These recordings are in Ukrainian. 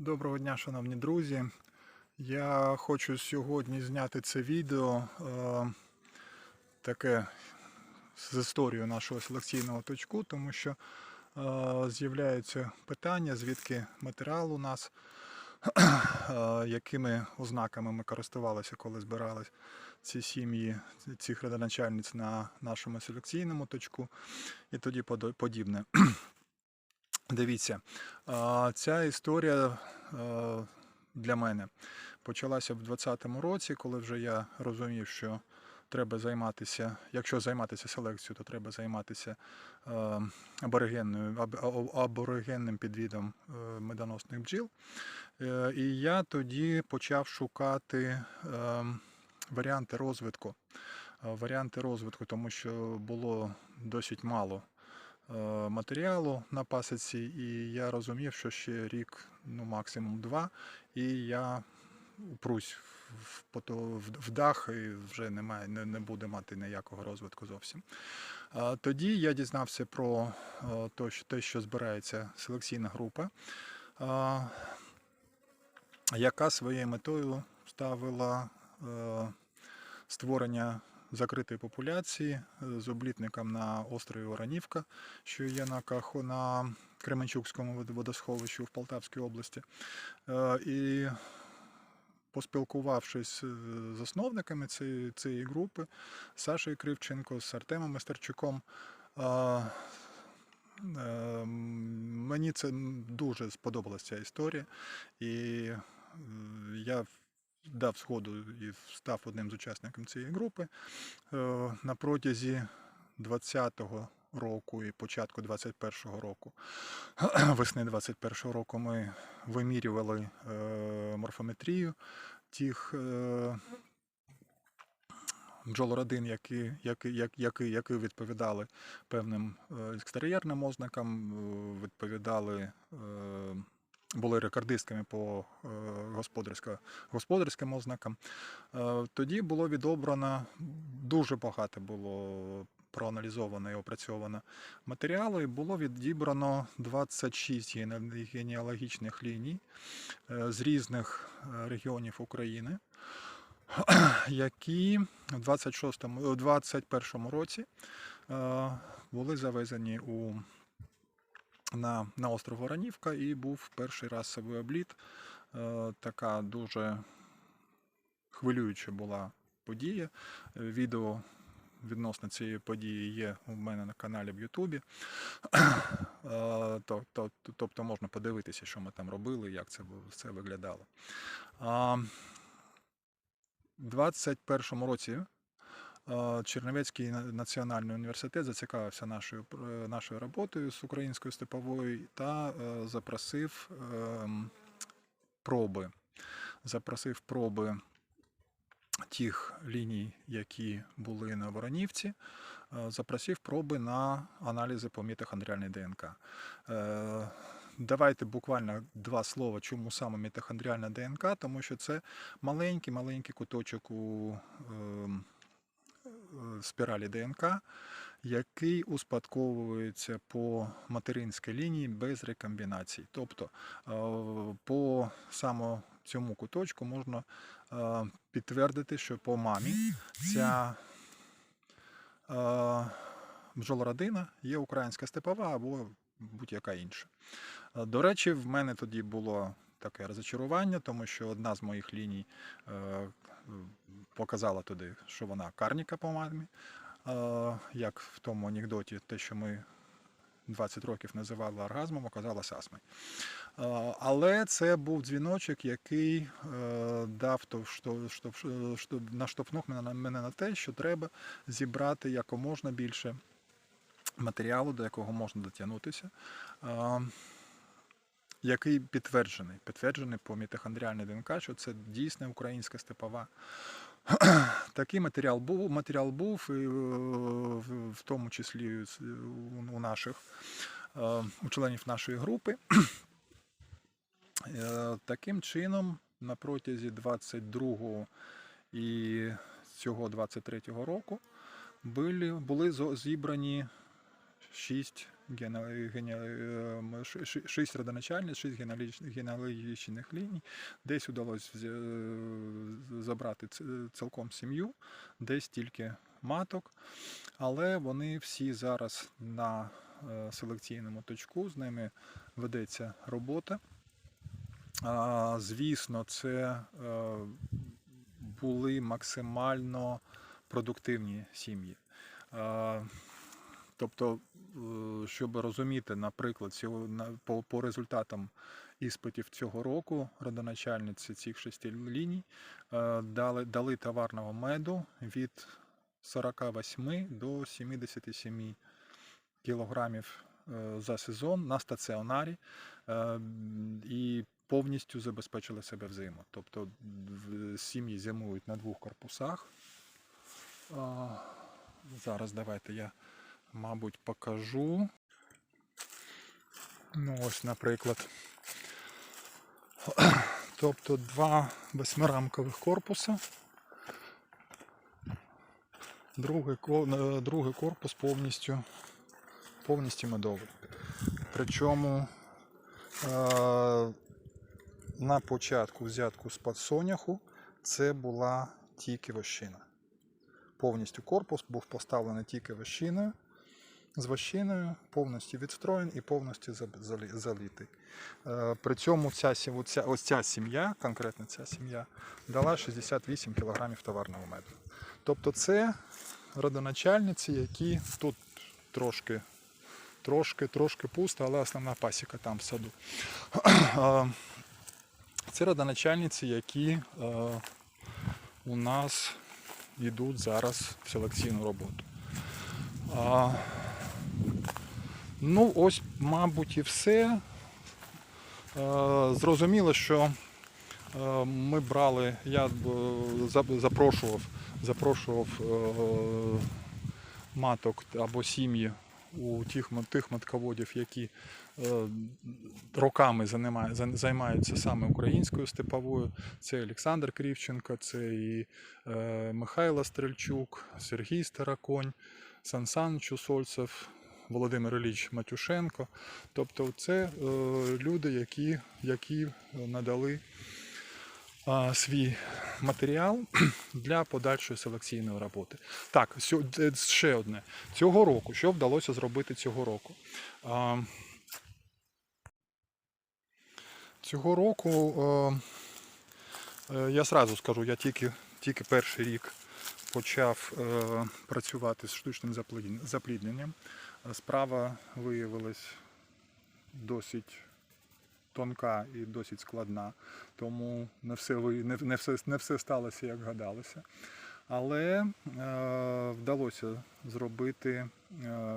Доброго дня, шановні друзі. Я хочу сьогодні зняти це відео е, таке з історією нашого селекційного точку, тому що е, з'являються питання, звідки матеріал у нас, е, якими ознаками ми користувалися, коли збирали ці сім'ї цих родоначальниць на нашому селекційному точку і тоді подібне. Дивіться, ця історія е, для мене почалася в 2020 році, коли вже я розумів, що треба займатися, якщо займатися селекцією, то треба займатися е, аборигенною, аборигенним підвідом е, медоносних бджіл. І я тоді почав шукати варіанти розвитку. Варіанти розвитку, тому що було досить мало матеріалу на пасіці, і я розумів, що ще рік, ну максимум два, і я упрусь в, в, дах і вже немає, не, не буде мати ніякого розвитку зовсім. Тоді я дізнався про е, те, що збирається селекційна група, яка своєю метою ставила е, створення закритої популяції е, з облітником на острові Воронівка, що є на Кахо на Кременчукському вод- водосховищі в Полтавській області. Е, І поспілкувавшись з засновниками цієї, цієї групи, з Сашею Кривченко, з Артемом Мастерчуком, е, е, мені це дуже сподобалася історія. І е, я дав згоду і став одним з учасників цієї групи. Е, На протязі 20-го року і початку 21-го року, весни 21-го року, ми вимірювали е, морфометрію тих е, бджолородин, які, які, які, які, відповідали певним екстер'єрним ознакам, відповідали. Були рекордистками по е, господарсько- господарським ознакам. Е, Тоді було відобрано дуже багато було проаналізовано і опрацьовано матеріалу, і було відібрано 26 гене- генеалогічних ліній е, з різних регіонів України, які в 26-му, 21-му році були завезені у на, на остров Воронівка і був перший расовий обліт. Е, така дуже хвилююча була подія. Е, Відео відносно цієї події є у мене на каналі в Ютубі. Е, то- то- Тобто можна подивитися, що ми там робили, як це, це виглядало. В 21-му році Чернівецький національний університет зацікавився нашою, е, нашою роботою з українською степовою та е, запросив ем, проби. Запросив проби тих ліній, які були на Воронівці, е, запросив проби на аналізи по мітохондріальній ДНК. Е, Давайте буквально два слова, чому саме мітохондріальна ДНК, тому що це маленький-маленький куточок у ем, е, спіралі ДНК, який успадковується по материнській лінії без рекомбінацій. Тобто е, по саме цьому куточку можна е, підтвердити, що по мамі ця е, бджолородина є українська степова або будь-яка інша. Е, До речі, в мене тоді було таке розочарування, тому що одна з моїх ліній е, показала туди, що вона карніка по мамі. Е, Як в тому анекдоті, те, що ми 20 років називали оргазмом, оказалось астмою. Е, Але це був дзвіночок, який дав то, що, що, що наштовхнув мене на те, що треба зібрати якоможна більше матеріалу, до якого можна дотягнутися. Який підтверджений, підтверджений по мітохондріальній ДНК, що це дійсна українська степова. Такий матеріал був, матеріал був і е, в- тому числі у- наших е, у членів нашої групи. Е, Таким чином, на протязі 22 і цього 23 року були, були зібрані 6 ем, шість родоначальниць, шість генеалогічних- ліній. Десь удалося взя- забрати цілком сім'ю, десь тільки маток. Але вони всі зараз на е, селекційному точку, з ними ведеться робота. Звісно, це е, були максимально продуктивні сім'ї. Тобто, е, щоб розуміти, наприклад, по, результатам іспитів цього року родоначальниці цих шести ліній е, дали, дали товарного меду від 48 до 77 кілограмів е, за сезон на стаціонарі е, і повністю забезпечили себе взиму. Тобто сім'ї зимують на двох корпусах. Зараз давайте я, мабуть, покажу. Ну, ось, наприклад. Тобто два восьмирамкових корпуса. Другий, е, другий корпус повністю, повністю медовий. Причому е, на початку взятку з-під соняху це була тільки вощина. Повністю корпус був поставлений тільки вощиною, з вощиною, повністю відстроєн і повністю заб- залі- залитий. Е, При цьому ця, ось ця сім'я, конкретно ця сім'я, дала 68 кг товарного меду. Тобто це родоначальниці, які тут трошки, трошки, трошки пусто, але основна пасіка там в саду. Е, Це родоначальниці, які е, у нас йдуть зараз в селекційну роботу. Ну, ось, мабуть, і все. Е, Зрозуміло, що е, ми брали, я е, запрошував, запрошував маток або сім'ї у тих, тих матководів, які роками займаються саме українською степовою. Це Олександр Крівченко, це і Михайло Стрельчук, Сергій Староконь, Сан Саныч Усольцев, Володимир Ілліч Матюшенко. Тобто це е, люди, які, які надали а, свій матеріал для подальшої селекційної роботи. Так, е, ще одне. Цього року, що вдалося зробити цього року? Цього року е, е, я сразу скажу, я тільки, тільки перший рік почав е, працювати з штучним запліднен- заплідненням. Справа виявилась досить тонка і досить складна, тому не все, не все, не все сталося, як гадалося. Але е, вдалося зробити е,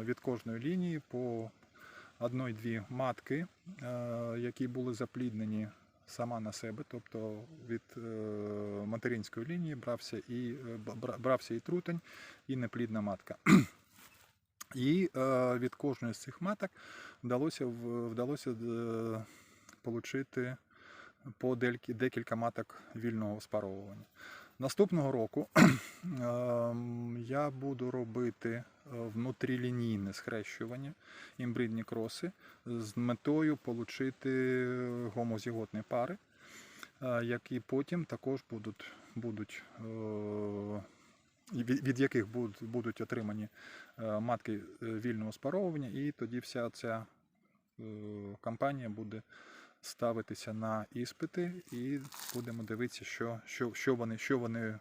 від кожної лінії по одної-дві матки, е, які були запліднені сама на себе, тобто від е, материнської лінії брався і, е, брався і трутень, і неплідна матка. І е, від кожної з цих маток вдалося, вдалося е, отримати по декілька маток вільного спаровування. Наступного року ем, я буду робити е, внутрілінійне схрещування, імбридні кроси з метою отримати гомозіготні пари, які потім також будуть, будуть від, яких будуть, отримані матки е, вільного спаровування, і тоді вся ця е, кампанія буде ставитися на іспити, і будемо дивитися, що, що, що, вони, що, вони,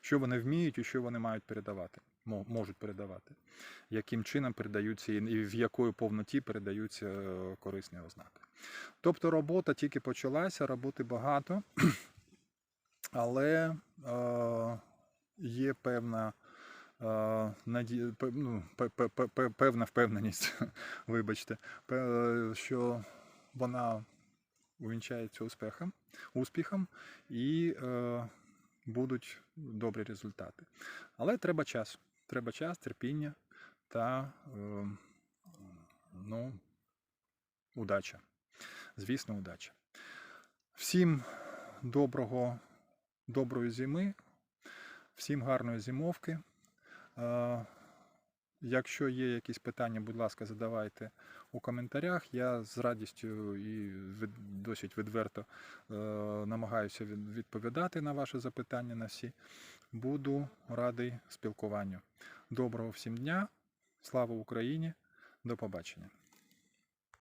що вони вміють і що вони мають передавати, можуть передавати, яким чином передаються і в якої повноті передаються е, корисні ознаки. Тобто робота тільки почалася, роботи багато, але е, є певна. Наді- ну, пе- пе- пе- пе- певна впевненість, вибачте, що вона увінчається успіхом, успіхом і е, будуть добрі результати. Але треба час. Треба час, терпіння та е, ну, удача. Звісно, удача. Всім доброго, доброї зими, всім гарної зимовки. Е, Якщо є якісь питання, будь ласка, задавайте у коментарях. Я з радістю і досить відверто е, намагаюся відповідати на ваші запитання на всі. Буду радий спілкуванню. Доброго всім дня, слава Україні, до побачення.